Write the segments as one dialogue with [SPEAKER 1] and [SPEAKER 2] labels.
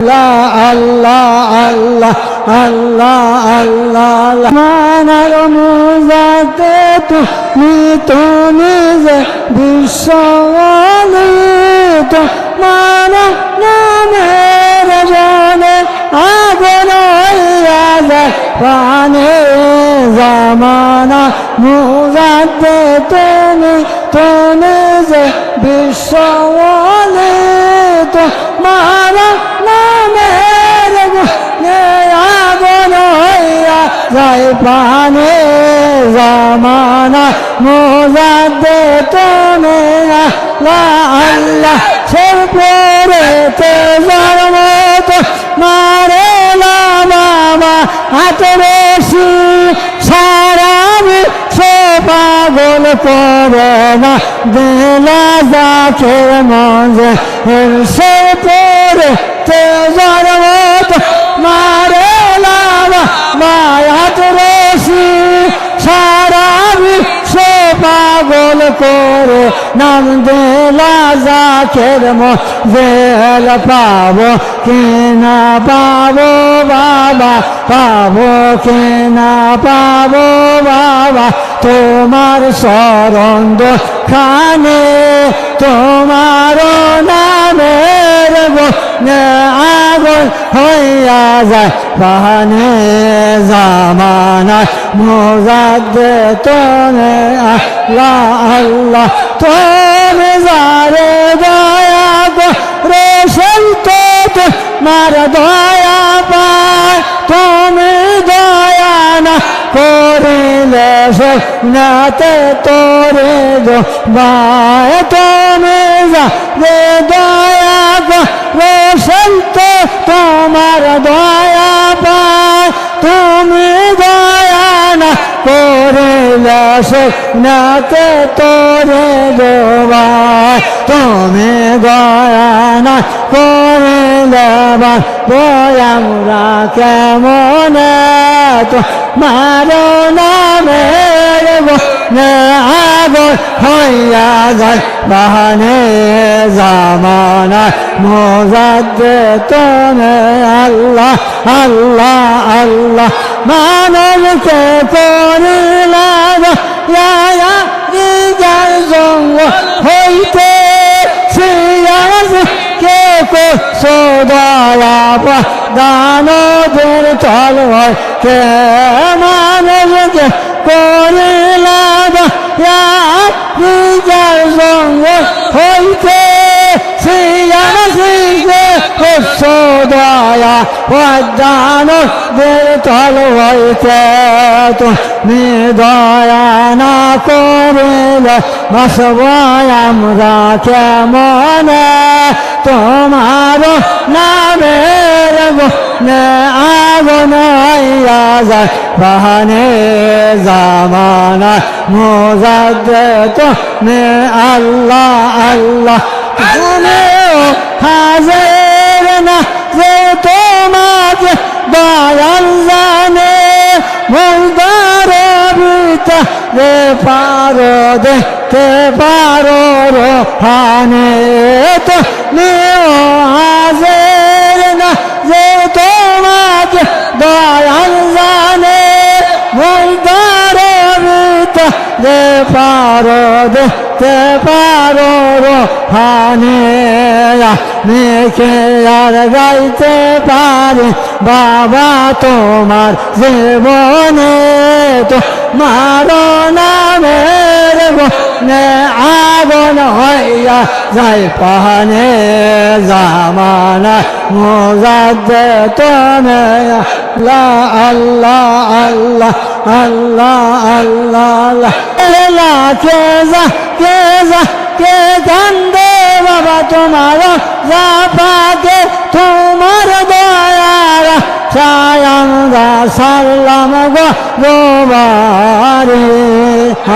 [SPEAKER 1] আল্লাহ আল্লাহ আল্লাহ আল্লাহ মানার মুজাতে তুমি তুমি যে বিশ্বলি তো মানা নামের জনে আগুন যায় পানে জামানা মুজাতে তুমি তুমি যে বিশ্বলি পানে জামানা মোজাদে তুমি আল্লাহ পরে মারে বাবা, হাত বেশি সারা সে পাগল করে না। দিলা যাকে মজে, সে পরে তে জন্ম মারে লাবা মায়াত রশি করে নাম দিলা যাকের মজেল পাবো, কিনা পাবো বাবা, পাবো, কিনা পাবো বাবা। তোমার সরন্দ খানে তোমার গুণে আগুন হইয়া যায় পাহানে জামানা মোজাদে তোনে আল্লাহ তুমি যারে দয়া গো রোশন তো তোমার দয়া পায়, তুমি দয়া না করিলে নাতে তোরে দো, বায় তুমি যা দয়া রোশন তোমার দয়া পায়। তুমি দয়া না করিলে নাতে তোরে দোবায় তুমি দয়া না করিলে আমরা কেমন তো মারো নামের হইয়া যায় বাহানে জামানা মোজাদে তুমি আল্লাহ আল্লাহ আল্লাহ মানবকে ইয়া নিজের জঙ্গ হইতে সিয়াজ কে কো সদয়া দানদের চল হয় কে মানবকে করিলা নিজের জঙ্গ হইতে। সিয়াজ কে সদয়া দানদের চল হইতে। তুমি দয়া না করিলে বসব আমরা কেমন তোমার হইয়া যায় বাহানে জামানা মোজাদে তুমি আল্লাহ আল্লাহ। তুমি হাজের না যে তোমাকে দয়াল জানে। মুলদার বিতা রে পারো দেখতে পারো রোহানে। তো নিও হাজের জানে রে পারো দেখতে পারো মেখে আর গাইতে পারে? বাবা তোমার জীবনে তো মারো নামের গুণে আগুন হইয়া যাই পাহানে জামানা মোজাদে তুমি আল্লাহ আল্লাহ আল্লাহ আল্লাহ আল্লাহ আল্লাহ কে যা কে কান্দে বাবা তোমার জাপাকে তোমার দয়ার সায়ামরা সাল্লাম গো রোবারে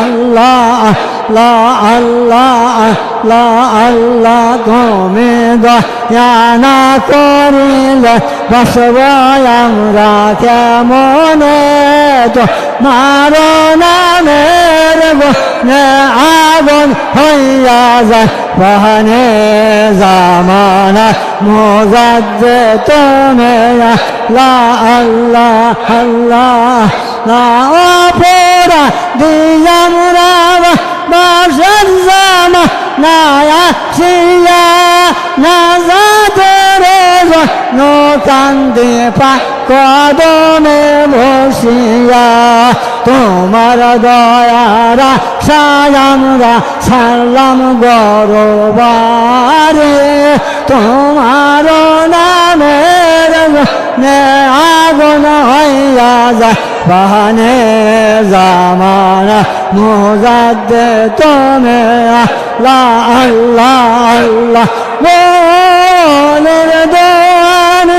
[SPEAKER 1] আল্লাহ আল্লাহ আল্লাহ আল্লাহ আল্লাহ তুমি দয়া না করিলে বসব আমরা কেমন? তো মারো গুনে আগুন হইয়া যায়, বাহানে জামানা মোজাদ্দে তুমি লা আল্লাহ আল্লাহ না অপরা দিয়াম রাবা বাসর জামা, নায়া সিয়া না যাদের নো কান্দে পা কদমে বসিয়া। তোমার দয়ারা সায়ামরা সালাম গরবারে। তোমার নামের নে আগুন হইয়া যায়, বাহানে জামানা মোজাদ্দে তুমি আল্লাহ আল্লাহ আল্লাহ। মনের দোয়ানি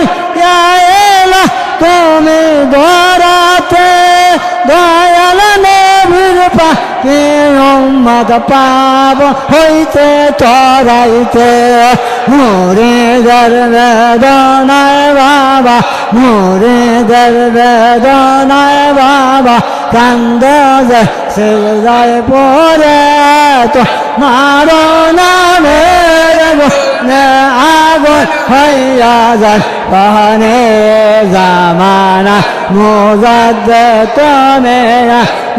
[SPEAKER 1] এলা তুমি দরাতে দয়াল নবীর পাকে উম্মত পাব, হইতে তরাইতে। মোরে দরবেদনায় বাবা, মোরে দরবেদনায় বাবা, কান্দ যে সেজায় পরে তো মারো নামের আগুন হইয়া যায় পাহানে জামানা মোজাদ তুমি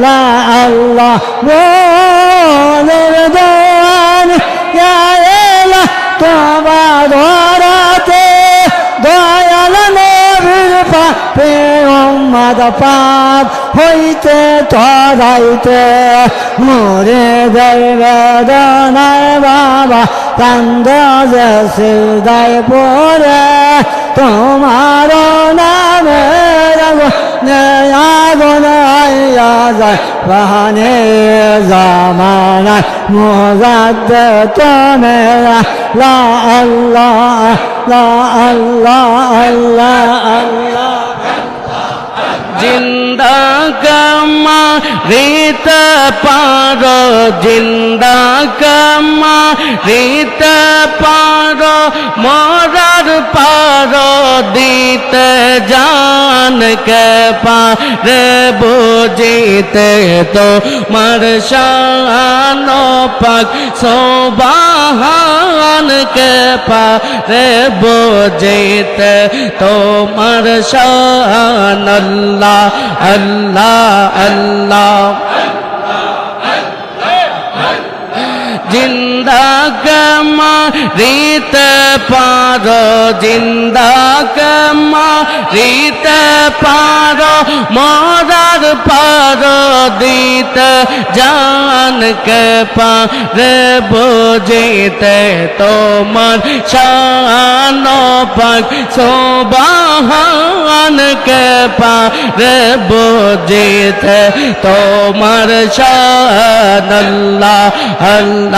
[SPEAKER 1] লা আল্লাহ মোদের দোয়ান পাপ হইতে তরাইতে। মোরে বেদনায় বাবা, কান্দ যে সিদায় পরে তোমার নামে আগুন আইয়া যায়। বাহানে জামানা মোজাদ তুমি লা আল্লাহ লা আল্লাহ আল্লাহ আল্লাহ।
[SPEAKER 2] জিন্দা কামা রিত পার জিন্দা কামা রিত পার মরার দিতে জান কে পারে বুঝিতে তো মার শান পাক সোবাহান কে পারে বুঝিতে তোমার শান আল্লাহ আল্লাহ আল্লাহ জিন্দা কমা রিত পার, জিন্দা কমা রিত পার, মরার পার দিত জান কে পারে বুঝিতে তোমার শান পাক সোবাহান কে পারে বুঝিতে তোমার শান আল্লাহ।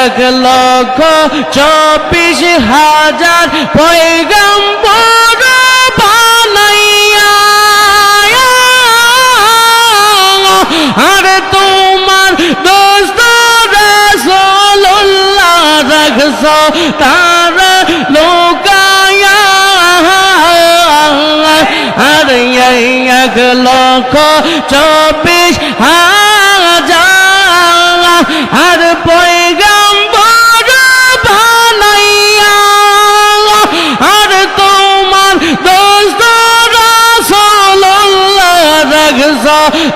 [SPEAKER 2] এক লক্ষ চব্বিশ হাজার পৈগম্বর বানাইয়া আর তোমার দোস্ত রসোল্লাহ রাখছ, তার লোকায়া আর এক লক্ষ চব্বিশ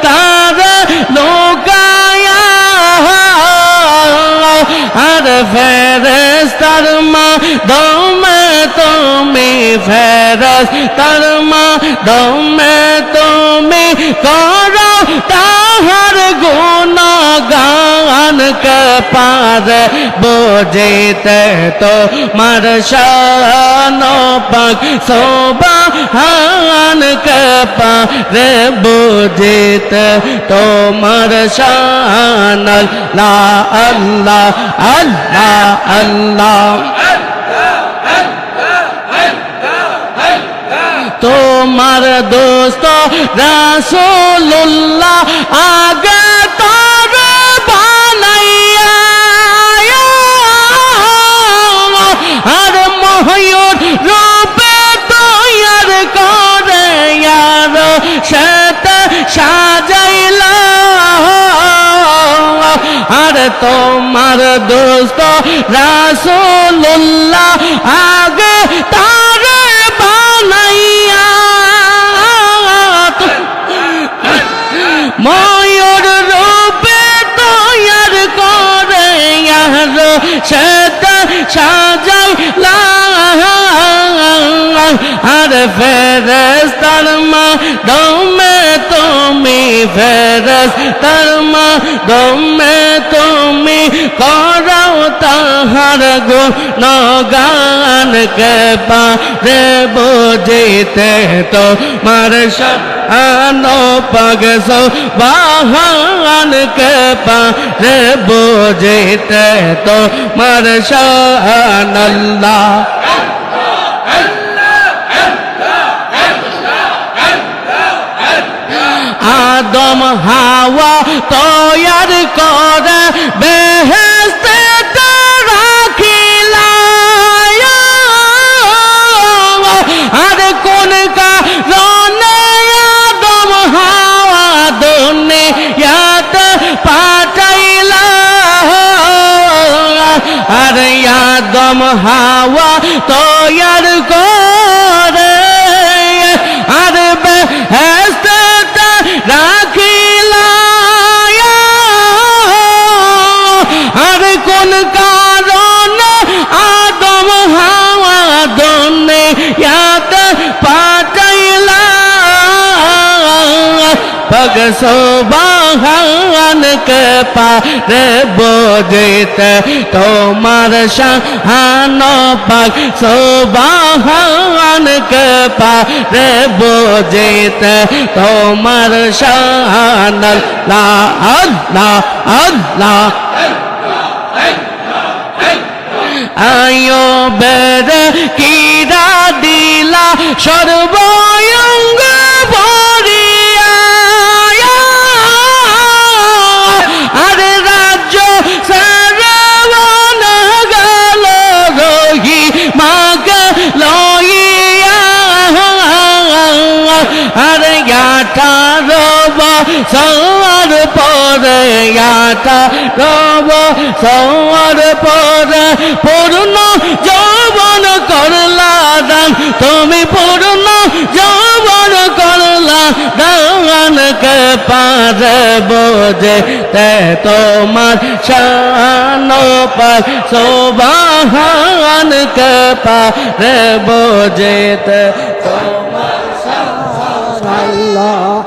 [SPEAKER 2] তার লোকায়া আর ফেরেস্তার মা দমে তুমি ফেরস তার দমে তুমি করো তাহার গুণ গান কে পার তো মার শান পাক সোবা হান কে পার বোঝিতে তোমার শান। আল্লাহ আল্লাহ আল্লাহ আল্লাহ। তোমার দোস্ত রাসূলুল্লাহ আগে তোমার দোস্ত রাসূলুল্লাহ আগে তারে বানাইয়া ময়ূর রূপে তৈয়ার করে সেটা সাজাইলা আর ফেরেস তার মা দমে তুমি ফেরেস তার মা দমে করাও তাহার গুণ গান কে পারে বুঝিতে তো মার আনো পগ সো বাহান কে পারে বুঝিতে তো মার শান আল্লাহ আদম হাওয়া তৈয়ার করে হাওয়া তৈয়ার পগ সোবাহান কে পারে বোঝিতে তোমার শাহান পগ সোবাহান কে পারে বোঝিতে তোমার শাহান আল্লাহ আল্লাহ আল্লাহ আয়ো বের কিরা দিলা সর্বয়ঙ্গ সওয়ার পরে গাটা রব সওয়ার পরে পূর্ণ যৌবন করলা দান। তুমি পূর্ণ যৌবন করলা দান কে পারে বোঝে তে তোমার শান পার। সোবাহান কে পারে বোঝে তে তোমার
[SPEAKER 1] আল্লাহ।